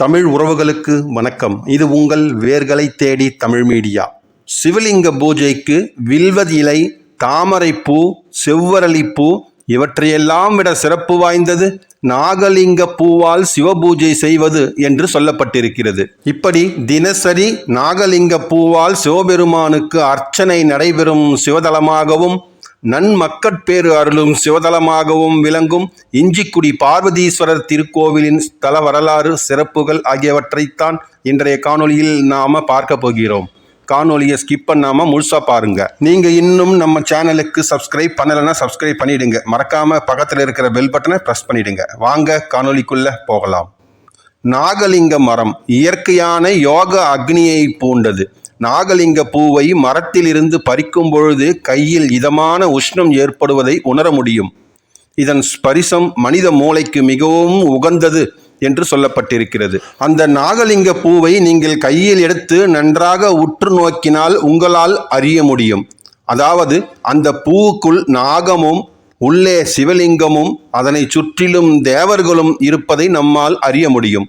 தமிழ் உறவுகளுக்கு வணக்கம். இது உங்கள் வேர்களை தேடி தமிழ் மீடியா. சிவலிங்க பூஜைக்கு வில்வது இலை தாமரைப்பூ செவ்வரளிப்பூ இவற்றையெல்லாம் விட சிறப்பு வாய்ந்தது நாகலிங்க பூவால் சிவபூஜை செய்வது என்று சொல்லப்பட்டிருக்கிறது. இப்படி தினசரி நாகலிங்க பூவால் சிவபெருமானுக்கு அர்ச்சனை நடைபெறும் சிவதலமாகவும் நன்மக்கட்பேறு அருளும் சிவதலமாகவும் விளங்கும் இஞ்சிக்குடி பார்வதீஸ்வரர் திருக்கோவிலின் ஸ்தல வரலாறு சிறப்புகள் ஆகியவற்றைத்தான் இன்றைய காணொளியில் நாம பார்க்க போகிறோம். காணொலியை ஸ்கிப் பண்ணாமல் முழுசா பாருங்கள் நீங்கள் இன்னும் நம்ம சேனலுக்கு சப்ஸ்கிரைப் பண்ணலைன்னா சப்ஸ்கிரைப் பண்ணிவிடுங்க மறக்காமல் பக்கத்தில் இருக்கிற பெல் பட்டனை ப்ரெஸ் பண்ணிவிடுங்க வாங்க காணொலிக்குள்ளே போகலாம். நாகலிங்க மரம் இயற்கையான யோக அக்னியை பூண்டது நாகலிங்க பூவை மரத்திலிருந்து பறிக்கும் பொழுது கையில் இதமான உஷ்ணம் ஏற்படுவதை உணர முடியும். இதன் ஸ்பரிசம் மனித மூளைக்கு மிகவும் உகந்தது என்று சொல்லப்பட்டிருக்கிறது. அந்த நாகலிங்க பூவை நீங்கள் கையில் எடுத்து நன்றாக உற்று நோக்கினால் உங்களால் அறிய முடியும். அதாவது அந்த பூவுக்குள் நாகமும் உள்ளே சிவலிங்கமும் அதனை சுற்றிலும் தேவர்களும் இருப்பதை நம்மால் அறிய முடியும்.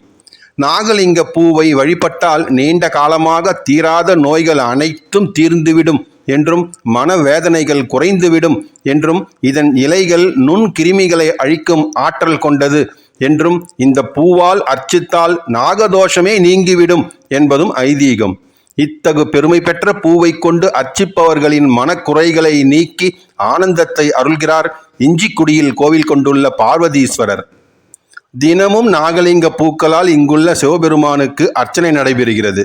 நாகலிங்க பூவை வழிபட்டால் நீண்ட காலமாக தீராத நோய்கள் அனைத்தும் தீர்ந்துவிடும் என்றும் மனவேதனைகள் குறைந்துவிடும் என்றும் இதன் இலைகள் நுண்கிருமிகளை அழிக்கும் ஆற்றல் கொண்டது என்றும் இந்த பூவால் அர்ச்சித்தால் நாகதோஷமே நீங்கிவிடும் என்பதும் ஐதீகம். இத்தகு பெருமை பெற்ற பூவை கொண்டு அர்ச்சிப்பவர்களின் மனக்குறைகளை நீக்கி ஆனந்தத்தை அருள்கிறார் இஞ்சிக்குடியில் கோவில் கொண்டுள்ள பார்வதீஸ்வரர். தினமும் நாகலிங்க பூக்களால் இங்குள்ள சிவபெருமானுக்கு அர்ச்சனை நடைபெறுகிறது.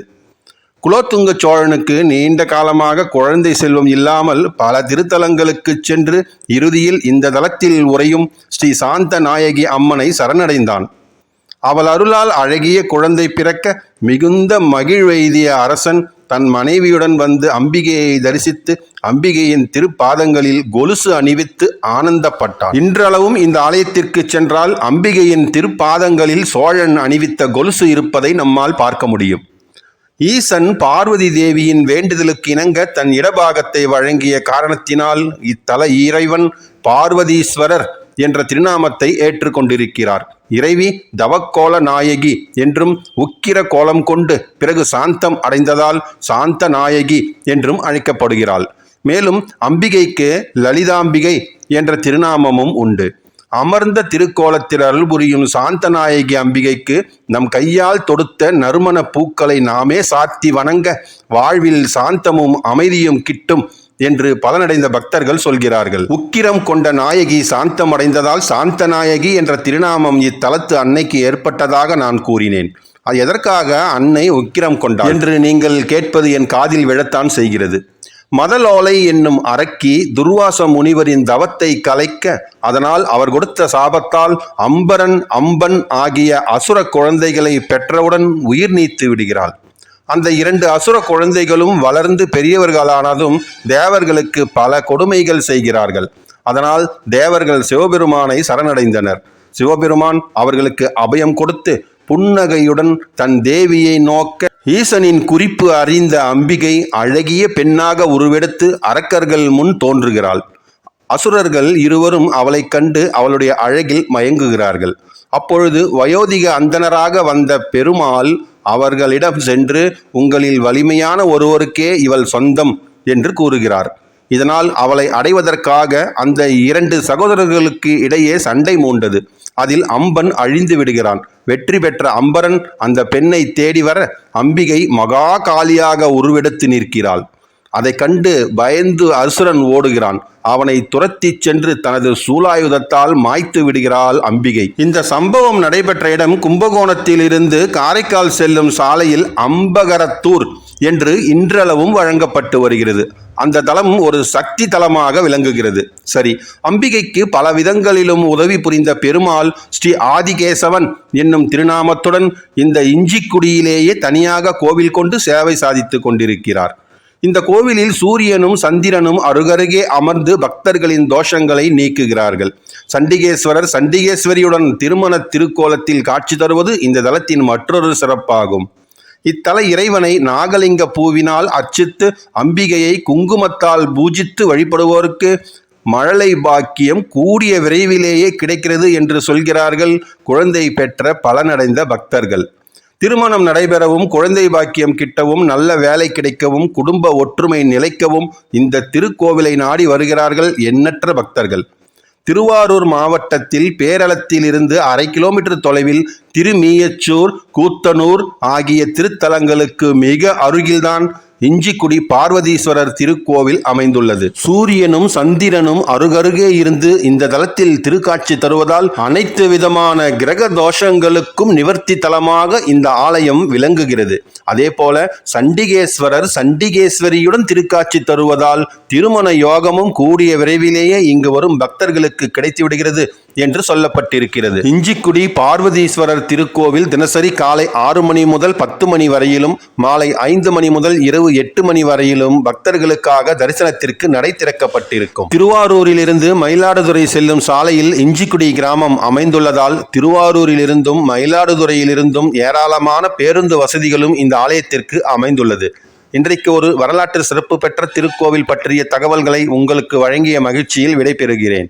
குலோத்துங்க சோழனுக்கு நீண்ட காலமாக குழந்தை செல்வம் இல்லாமல் பல திருத்தலங்களுக்கு சென்று இறுதியில் இந்த தலத்தில் உறையும் ஸ்ரீ சாந்த நாயகி அம்மனை சரணடைந்தான். அவள் அருளால் அழகிய குழந்தை பிறக்க மிகுந்த மகிழ்வெய்திய அரசன் தன் மனைவியுடன் வந்து அம்பிகையை தரிசித்து அம்பிகையின் திருப்பாதங்களில் கொலுசு அணிவித்து ஆனந்தப்பட்டான். இன்றளவும் இந்த ஆலயத்திற்கு சென்றால் அம்பிகையின் திருப்பாதங்களில் சோழன் அணிவித்த கொலுசு இருப்பதை நம்மால் பார்க்க முடியும். ஈசன் பார்வதி தேவியின் வேண்டுதலுக்கு இணங்க தன் இடபாகத்தை வழங்கிய காரணத்தினால் இத்தல இறைவன் பார்வதீஸ்வரர் என்ற திருநாமத்தை ஏற்றுக்கொண்டிருக்கிறார். இறைவி தவக்கோல நாயகி என்றும் உக்கிர கோலம் கொண்டு பிறகு சாந்தம் அடைந்ததால் சாந்த நாயகி என்றும் அழைக்கப்படுகிறாள். மேலும் அம்பிகைக்கு லலிதாம்பிகை என்ற திருநாமமும் உண்டு. அமர்ந்த திருக்கோலத்தில் அருள் புரியும் சாந்தநாயகி அம்பிகைக்கு நம் கையால் தொடுத்த நறுமண பூக்களை நாமே சாத்தி வணங்க வாழ்வில் சாந்தமும் அமைதியும் கிட்டும் என்று பலனடைந்த பக்தர்கள் சொல்கிறார்கள். உக்கிரம் கொண்ட நாயகி சாந்தமடைந்ததால் சாந்த நாயகி என்ற திருநாமம் இத்தலத்து அன்னைக்கு ஏற்பட்டதாக நான் கூறினேன். அது எதற்காக அன்னை உக்கிரம் கொண்டார் என்று நீங்கள் கேட்பது என் காதில் விழத்தான் செய்கிறது. மதலோலை என்னும் அரக்கி துர்வாச முனிவரின் தவத்தை கலைக்க அதனால் அவர் கொடுத்த சாபத்தால் அம்பரன் அம்பன் ஆகிய அசுர குழந்தைகளை பெற்றவுடன் உயிர் நீத்து விடுகிறாள். அந்த இரண்டு அசுர குழந்தைகளும் வளர்ந்து பெரியவர்களானதும் தேவர்களுக்கு பல கொடுமைகள் செய்கிறார்கள். அதனால் தேவர்கள் சிவபெருமானை சரணடைந்தனர். சிவபெருமான் அவர்களுக்கு அபயம் கொடுத்து புன்னகையுடன் தன் தேவியை நோக்க ஈசனின் குறிப்பு அறிந்த அம்பிகை அழகிய பெண்ணாக உருவெடுத்து அரக்கர்கள் முன் தோன்றுகிறாள். அசுரர்கள் இருவரும் அவளைக் கண்டு அவளுடைய அழகில் மயங்குகிறார்கள். அப்பொழுது வயோதிக அந்தனராக வந்த பெருமாள் அவர்களிடம் சென்று உங்களில் வலிமையான ஒருவருக்கே இவள் சொந்தம் என்று கூறுகிறார். இதனால் அவளை அடைவதற்காக அந்த இரண்டு சகோதரர்களுக்கு இடையே சண்டை மூண்டது. அதில் அம்பன் அழிந்து விடுகிறான். வெற்றி பெற்ற அம்பரன் அந்த பெண்ணை தேடி வர அம்பிகை மகா காளியாக உருவெடுத்து நிற்கிறாள். அதை கண்டு பயந்து அசுரன் ஓடுகிறான். அவனை துரத்தி சென்று தனது சூலாயுதத்தால் மாய்த்து விடுகிறாள் அம்பிகை. இந்த சம்பவம் நடைபெற்ற இடம் கும்பகோணத்திலிருந்து காரைக்கால் செல்லும் சாலையில் அம்பகரத்தூர் என்று இன்றளவும் வழங்கப்பட்டு வருகிறது. அந்த தலம் ஒரு சக்தி தலமாக விளங்குகிறது. சரி அம்பிகைக்கு பல விதங்களிலும் உதவி புரிந்த பெருமாள் ஸ்ரீ ஆதிகேசவன் என்னும் திருநாமத்துடன் இந்த இஞ்சிக்குடியிலேயே தனியாக கோவில் கொண்டு சேவை சாதித்து கொண்டிருக்கிறார். இந்த கோவிலில் சூரியனும் சந்திரனும் அருகருகே அமர்ந்து பக்தர்களின் தோஷங்களை நீக்குகிறார்கள். சண்டிகேஸ்வரர் சண்டிகேஸ்வரியுடன் திருமண திருக்கோலத்தில் காட்சி தருவது இந்த தலத்தின் மற்றொரு சிறப்பாகும். இத்தல இறைவனை நாகலிங்க பூவினால் அர்ச்சித்து அம்பிகையை குங்குமத்தால் பூஜித்து வழிபடுவோருக்கு மழலை பாக்கியம் கூடிய விரைவிலேயே கிடைக்கிறது என்று சொல்கிறார்கள் குழந்தை பெற்ற பலனடைந்த பக்தர்கள். திருமணம் நடைபெறவும் குழந்தை பாக்கியம் கிட்டவும் நல்ல வேலை கிடைக்கவும் குடும்ப ஒற்றுமை நிலைக்கவும் இந்த திருக்கோவிலை நாடி வருகிறார்கள் எண்ணற்ற பக்தர்கள். திருவாரூர் மாவட்டத்தில் பேரளத்திலிருந்து அரை கிலோமீட்டர் தொலைவில் திருமீயச்சூர் கூத்தனூர் ஆகிய திருத்தலங்களுக்கு மிக அருகில்தான் இஞ்சிக்குடி பார்வதீஸ்வரர் திருக்கோவில் அமைந்துள்ளது. சூரியனும் சந்திரனும் அருகருகே இருந்து இந்த தலத்தில் திருக்காட்சி தருவதால் அனைத்து விதமான கிரக தோஷங்களுக்கும் நிவர்த்தி தலமாக இந்த ஆலயம் விளங்குகிறது. அதே போல சண்டிகேஸ்வரர் சண்டிகேஸ்வரியுடன் திருக்காட்சி தருவதால் திருமண யோகமும் கூடிய விரைவிலேயே இங்கு வரும் பக்தர்களுக்கு கிடைத்து விடுகிறது என்று சொல்லப்பட்டிருக்கிறது. இஞ்சிக்குடி பார்வதீஸ்வரர் திருக்கோவில் தினசரி காலை ஆறு மணி முதல் பத்து மணி வரையிலும் மாலை ஐந்து மணி முதல் இரவு எட்டு மணி வரையிலும் பக்தர்களுக்காக தரிசனத்திற்கு நடை திறக்கப்பட்டிருக்கும். திருவாரூரிலிருந்து மயிலாடுதுறை செல்லும் சாலையில் இஞ்சிக்குடி கிராமம் அமைந்துள்ளதால் திருவாரூரிலிருந்தும் மயிலாடுதுறையிலிருந்தும் ஏராளமான பேருந்து வசதிகளும் இந்த ஆலயத்திற்கு அமைந்துள்ளது. இன்றைக்கு ஒரு வரலாற்று சிறப்பு பெற்ற திருக்கோவில் பற்றிய தகவல்களை உங்களுக்கு வழங்கிய மகிழ்ச்சியில் விடைபெறுகிறேன்.